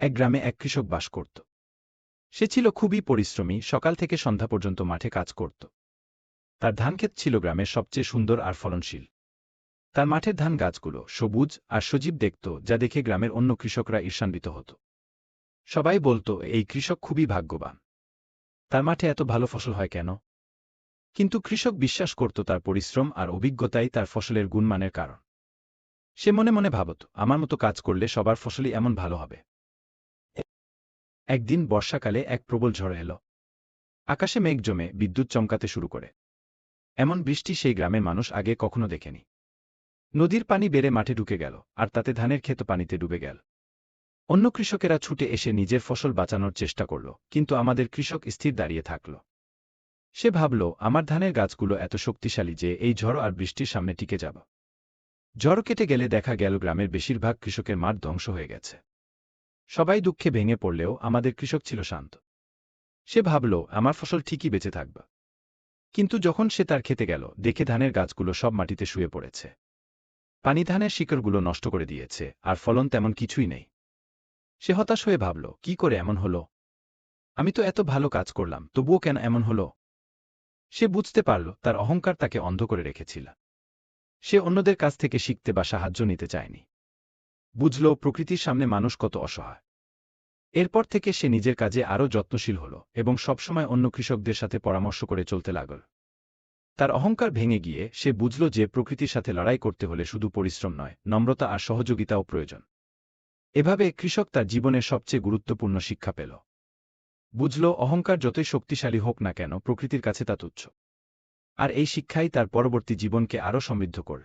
এক গ্রামে এক কৃষক বাস করত। সে ছিল খুবই পরিশ্রমী, সকাল থেকে সন্ধ্যা পর্যন্ত মাঠে কাজ করত। তার ধানক্ষেত ছিল গ্রামের সবচেয়ে সুন্দর আর ফলনশীল। তার মাঠের ধান গাছগুলো সবুজ আর সজীব দেখত, যা দেখে গ্রামের অন্য কৃষকরা ঈর্ষান্বিত হতো। সবাই বলতো, এই কৃষক খুবই ভাগ্যবান। তার মাঠে এত ভালো ফসল হয় কেন? কিন্তু কৃষক বিশ্বাস করত তার পরিশ্রম আর অভিজ্ঞতাই তার ফসলের গুণমানের কারণ। সে মনে মনে ভাবত, আমার মতো কাজ করলে সবার ফসলই এমন ভালো হবে। একদিন বর্ষাকালে এক প্রবল ঝড় এলো। আকাশে মেঘ জমে বিদ্যুৎ চমকাতে শুরু করে। এমন বৃষ্টি সেই গ্রামের মানুষ আগে কখনো দেখেনি। নদীর পানি বেড়ে মাঠে ঢুকে গেল, আর তাতে ধানের ক্ষেত পানিতে ডুবে গেল। অন্য কৃষকেরা ছুটে এসে নিজের ফসল বাঁচানোর চেষ্টা করল, কিন্তু আমাদের কৃষক স্থির দাঁড়িয়ে থাকল। সে ভাবল, আমার ধানের গাছগুলো এত শক্তিশালী যে এই ঝড় আর বৃষ্টির সামনে টিকে যাব। ঝড় কেটে গেলে দেখা গেল গ্রামের বেশিরভাগ কৃষকের মাঠ ধ্বংস হয়ে গেছে। সবাই দুঃখে ভেঙে পড়লেও আমাদের কৃষক ছিল শান্ত। সে ভাবল, আমার ফসল ঠিকই বেঁচে থাকবে। কিন্তু যখন সে তার খেতে গেল, দেখে ধানের গাছগুলো সব মাটিতে শুয়ে পড়েছে। পানি ধানের শিকড়গুলো নষ্ট করে দিয়েছে, আর ফলন তেমন কিছুই নেই। সে হতাশ হয়ে ভাবল, কি করে এমন হলো? আমি তো এত ভালো কাজ করলাম, তবুও কেন এমন হলো? সে বুঝতে পারল, তার অহংকার তাকে অন্ধ করে রেখেছিল। সে অন্যদের কাছ থেকে শিখতে বা সাহায্য নিতে চায়নি। বুঝল প্রকৃতির সামনে মানুষ কত অসহায়। এরপর থেকে সে নিজের কাজে আরও যত্নশীল হল এবং সবসময় অন্য কৃষকদের সাথে পরামর্শ করে চলতে লাগল। তার অহংকার ভেঙে গিয়ে সে বুঝল যে প্রকৃতির সাথে লড়াই করতে হলে শুধু পরিশ্রম নয়, নম্রতা আর সহযোগিতাও প্রয়োজন। এভাবে কৃষক তার জীবনের সবচেয়ে গুরুত্বপূর্ণ শিক্ষা পেল। বুঝল অহংকার যতই শক্তিশালী হোক না কেন প্রকৃতির কাছে তা তুচ্ছ। আর এই শিক্ষাই তার পরবর্তী জীবনকে আরও সমৃদ্ধ করল।